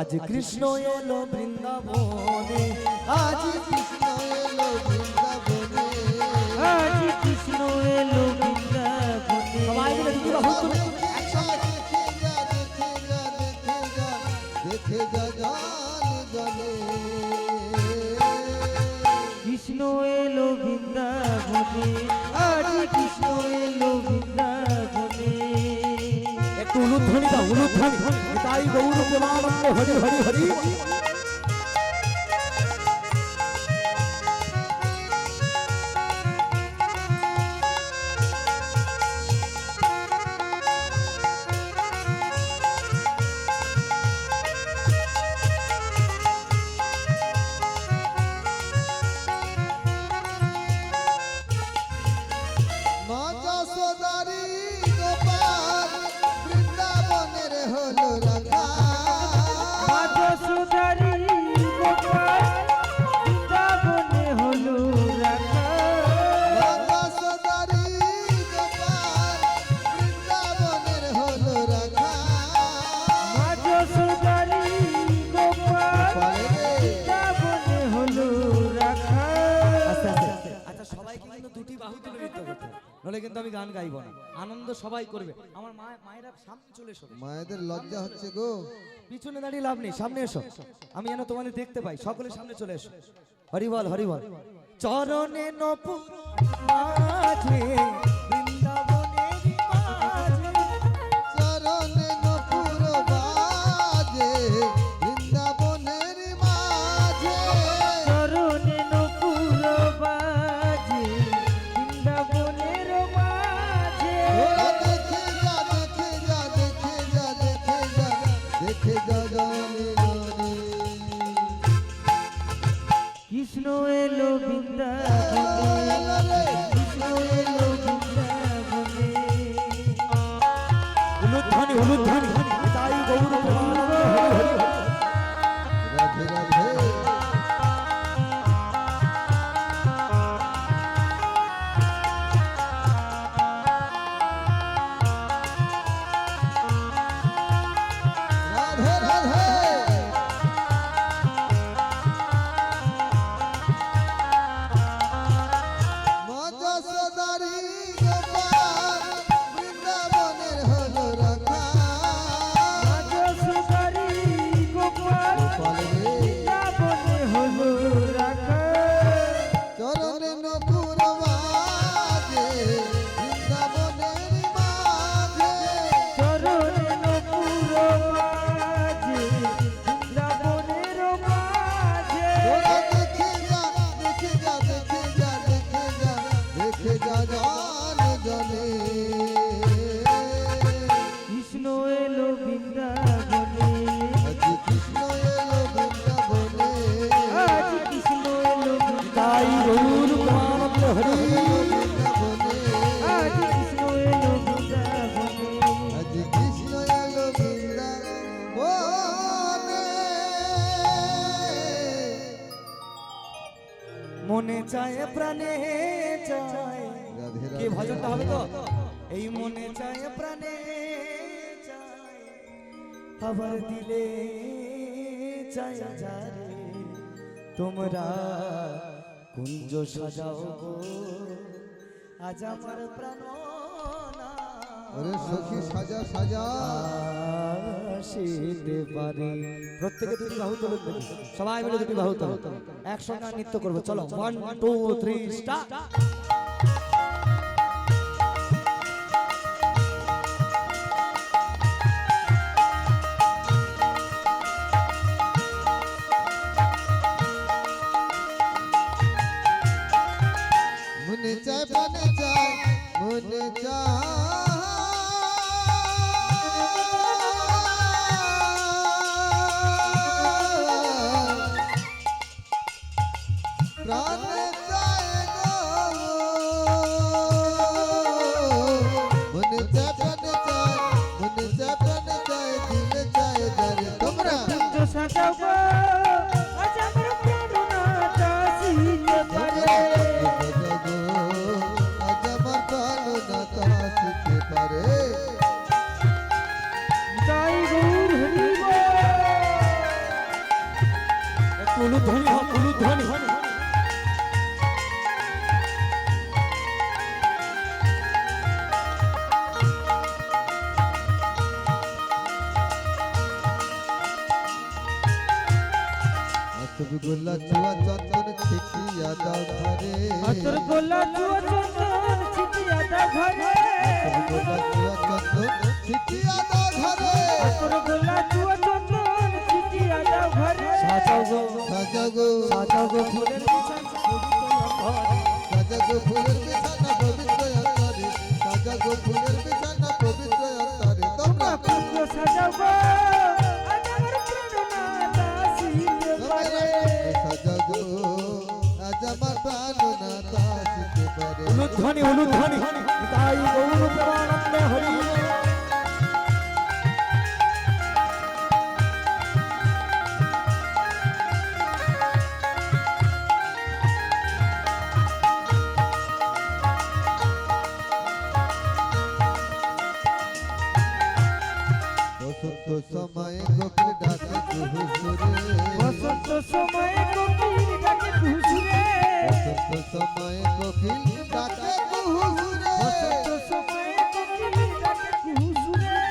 আজ কৃষ্ণ এলো বৃন্দাবনে আজ কৃষ্ণ এলো বৃন্দাবনে আজ কৃষ্ণ এলো বৃন্দাবনে। সবাই মিলে দুটি বাহু তুলে। দেখে যা জান জানে কৃষ্ণ এলো বৃন্দাবনে আজ কৃষ্ণ এলো বৃন্দাবনে। একটু উলুধ্বনি দাও উলুধ্বনি। তাই গৌর প্রেমানন্দ হরি হরি হরি কিন্তু আমি গান গাইবো না। আনন্দ সবাই করবে। আমার মা মায়েরা সামনে চলে এসো। মায়েদের লজ্জা হচ্ছে গো। পিছনে দাঁড়িয়ে লাভ নেই সামনে এসো। আমি যেন তোমাদের দেখতে পাই সকলের সামনে চলে এসো। হরিবল হরিবল চরণে নপুর মাঝে উলুধ্বনি চায়, প্রাণে চায়। কি ভজনটা হবে তো? এই মনে চায়, প্রাণে চায়। আবার দিলে চায় যারে। তোমরা কুঞ্জ সাজাও গো। আজ আমার প্রাণ ওরে সখী সাজা সাজা। আসিতে পারে। প্রত্যেকে দুটি বাহু তুলে সবাই মিলে দুটি বাহু তুলে একসঙ্গে নৃত্য করব। চলো ওয়ান টু থ্রি স্টার্ট গোলা চুয়া চন্দন ছিটিয়া দাও ঘরে। আতর গোলা চুয়া চন্দন ছিটিয়া দাও ঘরে। অতব গোলা চুয়া চন্দন ছিটিয়া দাও ঘরে। আতর গোলা চুয়া চন্দন ছিটিয়া দাও ঘরে। সাজাও গো। সাজা গো। সাজাও গো ফুলের বিছানা পারে উলুধ্বনি উলুধ্বনি তাই গৌর প্রেমানন্দে হরি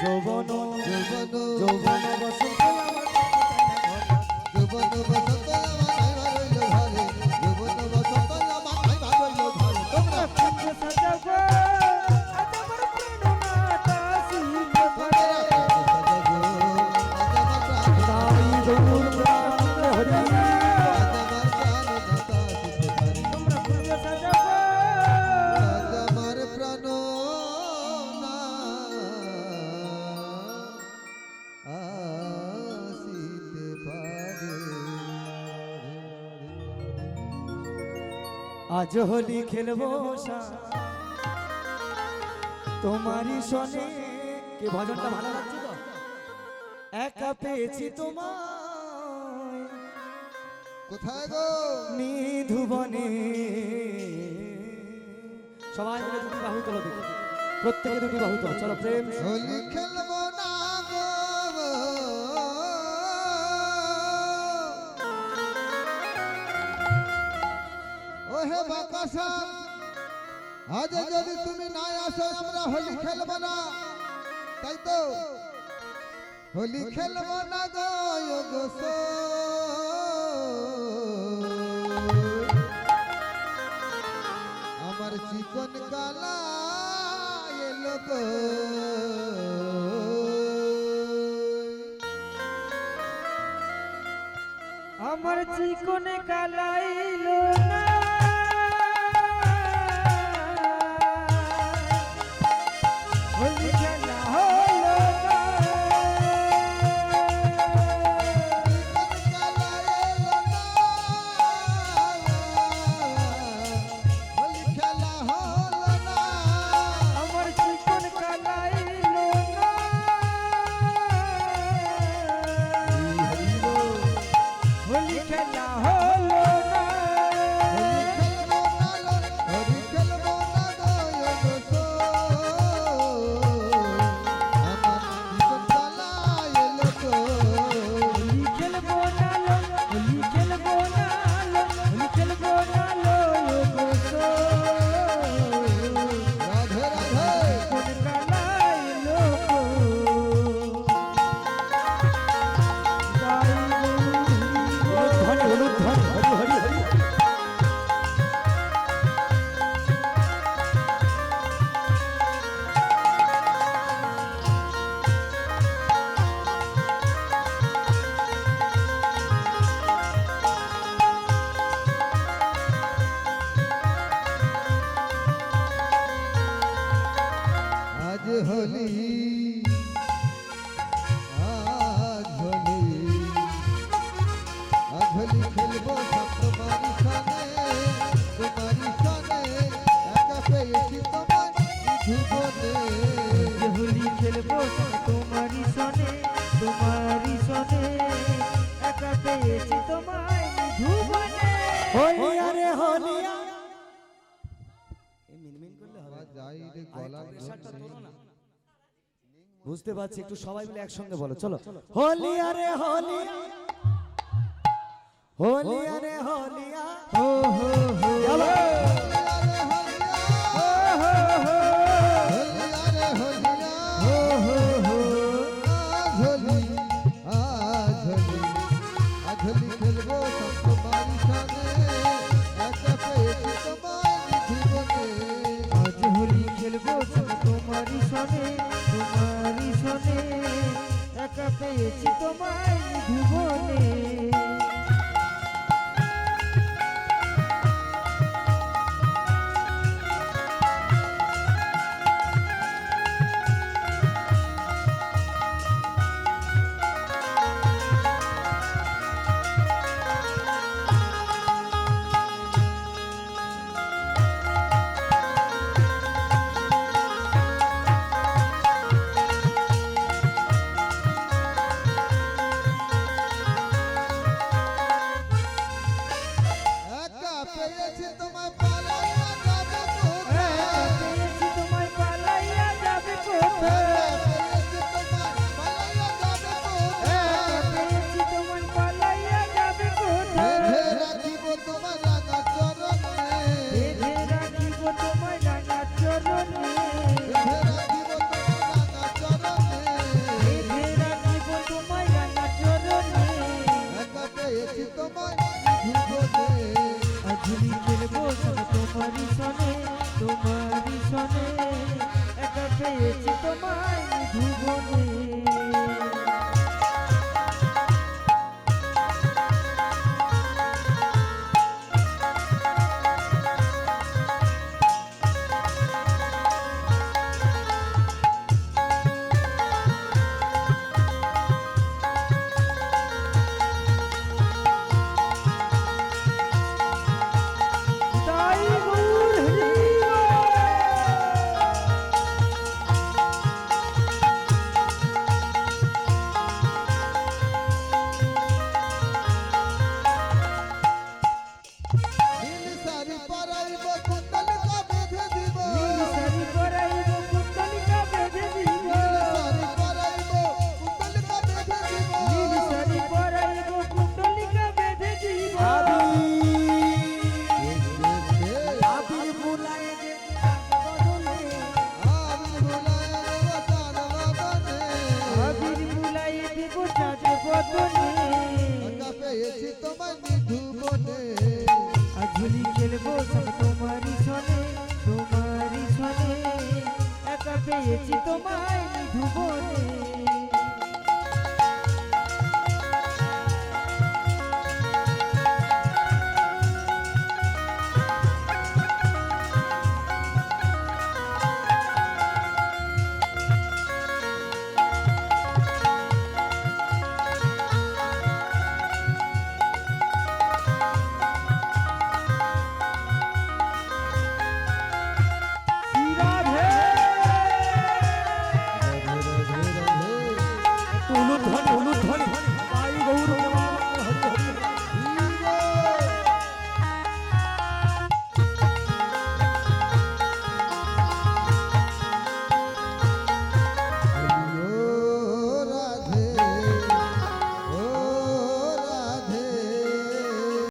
যৌবন যৌবন যৌবন বসন্ত যৌবন বসন্ত আজ হোলি খেলব তোমারই সনে কি ভজনটা ভালো লাগছে তো? একা পেয়েছি তোমায়। কোথায় গো? নিধুবনে সবাই মিলে দুটি বাহু তোলো প্রত্যেকে দুটি বাহু তোলো। চলো প্রেম। হোলি খেলব বাকাশা আজ যদি তুমি না আসো, আমরা হোলি খেলব না। তাই তো? হোলি খেলব না গো আমার চিকন এলো গো। আমার চিকনে কালাইলো বুঝতে পারছি একটু সবাই মিলে একসঙ্গে বলো চলো। হোলিয়া রে হোলিয়া হোলিয়া রে হোলিয়া একা তোমায়। পেয়েছি